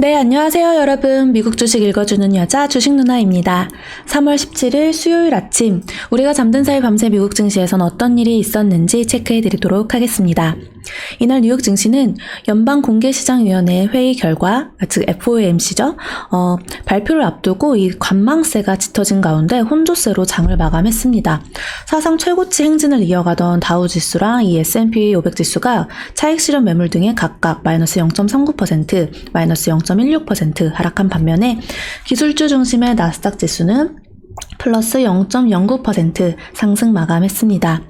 네, 안녕하세요, 여러분. 미국 주식 읽어주는 여자 주식 누나입니다. 3월 17일 수요일 아침, 우리가 잠든 사이 밤새 미국 증시에선 어떤 일이 있었는지 체크해 드리도록 하겠습니다. 이날 뉴욕 증시는 연방 공개시장위원회 회의 결과, 즉 FOMC죠, 어, 발표를 앞두고 이 관망세가 짙어진 가운데 혼조세로 장을 마감했습니다. 사상 최고치 행진을 이어가던 다우 지수랑 이 S&P 500 지수가 차익 실현 매물 등에 각각 마이너스 0.39%, 마이너스 0.16% 하락한 반면에 기술주 중심의 나스닥 지수는 플러스 0.09% 상승 마감했습니다.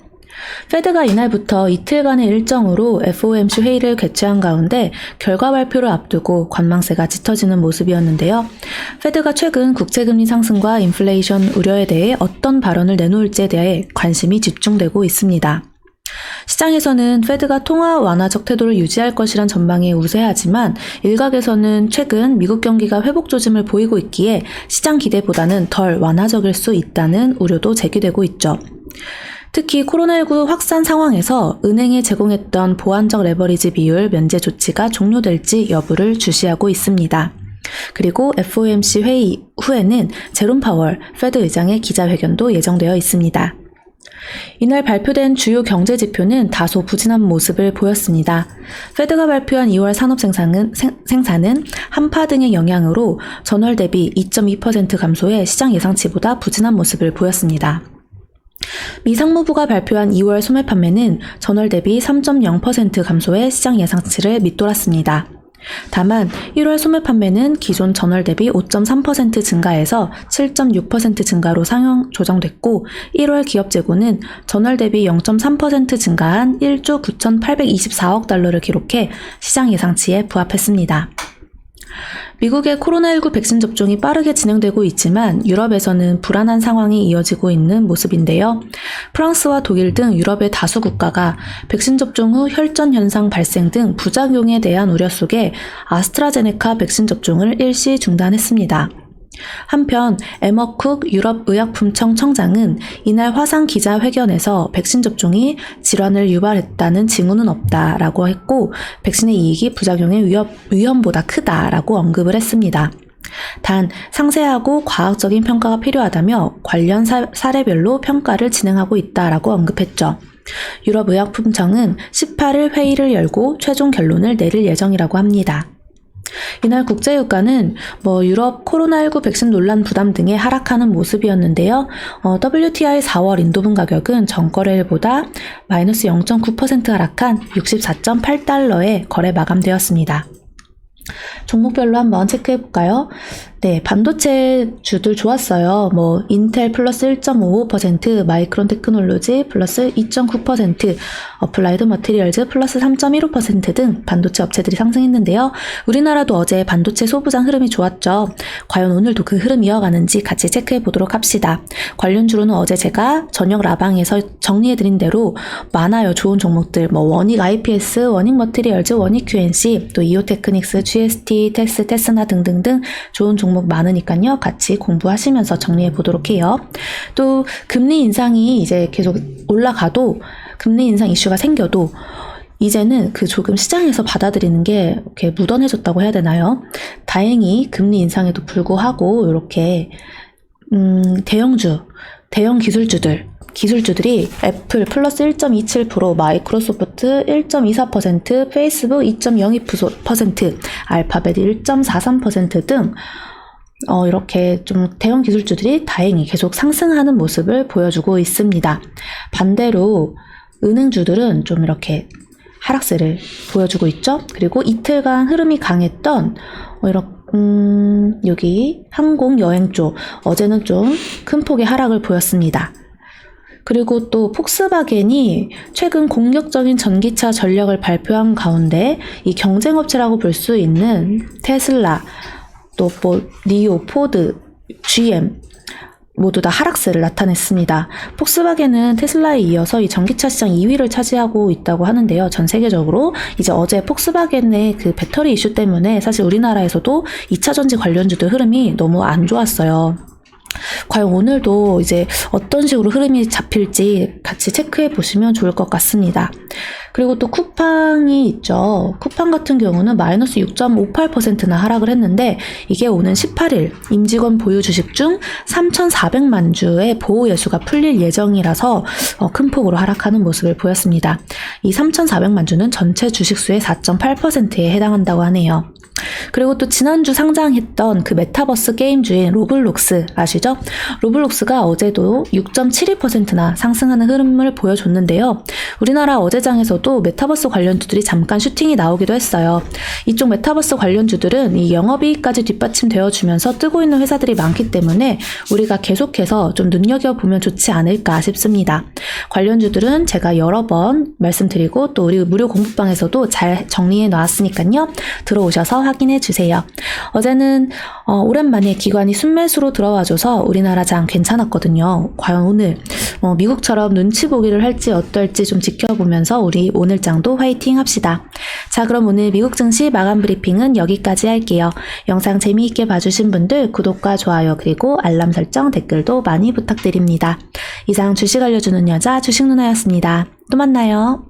페드가 이날부터 이틀간의 일정으로 FOMC 회의를 개최한 가운데 결과 발표를 앞두고 관망세가 짙어지는 모습이었는데요. 페드가 최근 국채금리 상승과 인플레이션 우려에 대해 어떤 발언을 내놓을지에 대해 관심이 집중되고 있습니다. 시장에서는 페드가 통화 완화적 태도를 유지할 것이란 전망이 우세하지만 일각에서는 최근 미국 경기가 회복 조짐을 보이고 있기에 시장 기대보다는 덜 완화적일 수 있다는 우려도 제기되고 있죠. 특히 코로나19 확산 상황에서 은행에 제공했던 보완적 레버리지 비율 면제 조치가 종료될지 여부를 주시하고 있습니다. 그리고 FOMC 회의 후에는 제롬 파월 페드 의장의 기자회견도 예정되어 있습니다. 이날 발표된 주요 경제 지표는 다소 부진한 모습을 보였습니다. 페드가 발표한 2월 산업 생산은, 생, 생산은 한파 등의 영향으로 전월 대비 2.2% 감소해 시장 예상치보다 부진한 모습을 보였습니다. 미 상무부가 발표한 2월 소매 판매는 전월 대비 3.0% 감소해 시장 예상치를 밑돌았습니다. 다만 1월 소매 판매는 기존 전월 대비 5.3% 증가해서 7.6% 증가로 상향 조정됐고 1월 기업 재고는 전월 대비 0.3% 증가한 1조 9,824억 달러를 기록해 시장 예상치에 부합했습니다. 미국의 코로나19 백신 접종이 빠르게 진행되고 있지만 유럽에서는 불안한 상황이 이어지고 있는 모습인데요. 프랑스와 독일 등 유럽의 다수 국가가 백신 접종 후 혈전 현상 발생 등 부작용에 대한 우려 속에 아스트라제네카 백신 접종을 일시 중단했습니다. 한편 에머쿡 유럽의약품청 청장은 이날 화상 기자회견에서 백신 접종이 질환을 유발했다는 징후는 없다라고 했고 백신의 이익이 부작용의 위험, 위험보다 크다라고 언급을 했습니다. 단 상세하고 과학적인 평가가 필요하다며 관련 사, 사례별로 평가를 진행하고 있다라고 언급했죠. 유럽의약품청은 18일 회의를 열고 최종 결론을 내릴 예정이라고 합니다. 이날 국제유가는 뭐 유럽 코로나19 백신 논란 부담 등에 하락하는 모습이었는데요. 어, WTI 4월 인도분 가격은 전거래일보다 마이너스 0.9% 하락한 64.8달러에 거래 마감되었습니다. 종목별로 한번 체크해 볼까요? 네, 반도체 주들 좋았어요. 뭐 인텔 플러스 1.55%, 마이크론 테크놀로지 플러스 2.9%, 어플라이드 머티리얼즈 플러스 3.15%등 반도체 업체들이 상승했는데요. 우리나라도 어제 반도체 소부장 흐름이 좋았죠. 과연 오늘도 그 흐름 이어가는지 같이 체크해 보도록 합시다. 관련주로는 어제 제가 저녁 라방에서 정리해 드린 대로 많아요. 좋은 종목들. 뭐 원익 IPS, 원익 머티리얼즈, 원익 QNC, 또 이오테크닉스, GST, 테스, 테스나 등등등 좋은 종목 종목 많으니까요. 같이 공부하시면서 정리해 보도록 해요. 또 금리 인상이 이제 계속 올라가도 금리 인상 이슈가 생겨도 이제는 그 조금 시장에서 받아들이는 게 이렇게 무던해졌다고 해야 되나요? 다행히 금리 인상에도 불구하고 이렇게 음, 대형주, 대형 기술주들 기술주들이 애플 플러스 1.27%, 마이크로소프트 1.24%, 페이스북 2.02%, 알파벳 1.43%등 어, 이렇게 좀 대형 기술주들이 다행히 계속 상승하는 모습을 보여주고 있습니다. 반대로 은행주들은 좀 이렇게 하락세를 보여주고 있죠. 그리고 이틀간 흐름이 강했던 어, 이렇게 음, 여기 항공 여행 쪽 어제는 좀 큰 폭의 하락을 보였습니다. 그리고 또 폭스바겐이 최근 공격적인 전기차 전력을 발표한 가운데 이 경쟁업체라고 볼 수 있는 테슬라, 또 뭐 리오, 포드, GM 모두 다 하락세를 나타냈습니다. 폭스바겐은 테슬라에 이어서 이 전기차 시장 2위를 차지하고 있다고 하는데요. 전 세계적으로 이제 어제 폭스바겐의 그 배터리 이슈 때문에 사실 우리나라에서도 2차 전지 관련주들 흐름이 너무 안 좋았어요. 과연 오늘도 이제 어떤 식으로 흐름이 잡힐지 같이 체크해 보시면 좋을 것 같습니다. 그리고 또 쿠팡이 있죠. 쿠팡 같은 경우는 마이너스 6.58%나 하락을 했는데 이게 오는 18일 임직원 보유 주식 중 3,400만 주의 보호 예수가 풀릴 예정이라서 어, 큰 폭으로 하락하는 모습을 보였습니다. 이 3,400만 주는 전체 주식수의 4.8%에 해당한다고 하네요. 그리고 또 지난주 상장했던 그 메타버스 게임 주인 로블록스 아시죠? 로블록스가 어제도 6.72%나 상승하는 흐름을 보여줬는데요. 우리나라 어제장에서도 메타버스 관련주들이 잠깐 슈팅이 나오기도 했어요. 이쪽 메타버스 관련주들은 이 영업이익까지 뒷받침되어 주면서 뜨고 있는 회사들이 많기 때문에 우리가 계속해서 좀 눈여겨보면 좋지 않을까 싶습니다. 관련주들은 제가 여러 번 말씀드리고 또 우리 무료 공부방에서도 잘 정리해 놨으니까요. 들어오셔서 확인해 주세요. 어제는 어, 오랜만에 기관이 순매수로 들어와줘서 우리나라 장 괜찮았거든요. 과연 오늘 어, 미국처럼 눈치 보기를 할지 어떨지 좀 지켜보면서 우리 오늘 장도 화이팅 합시다. 자, 그럼 오늘 미국 증시 마감 브리핑은 여기까지 할게요. 영상 재미있게 봐주신 분들 구독과 좋아요 그리고 알람 설정 댓글도 많이 부탁드립니다. 이상 주식 알려주는 여자 주식 누나였습니다. 또 만나요.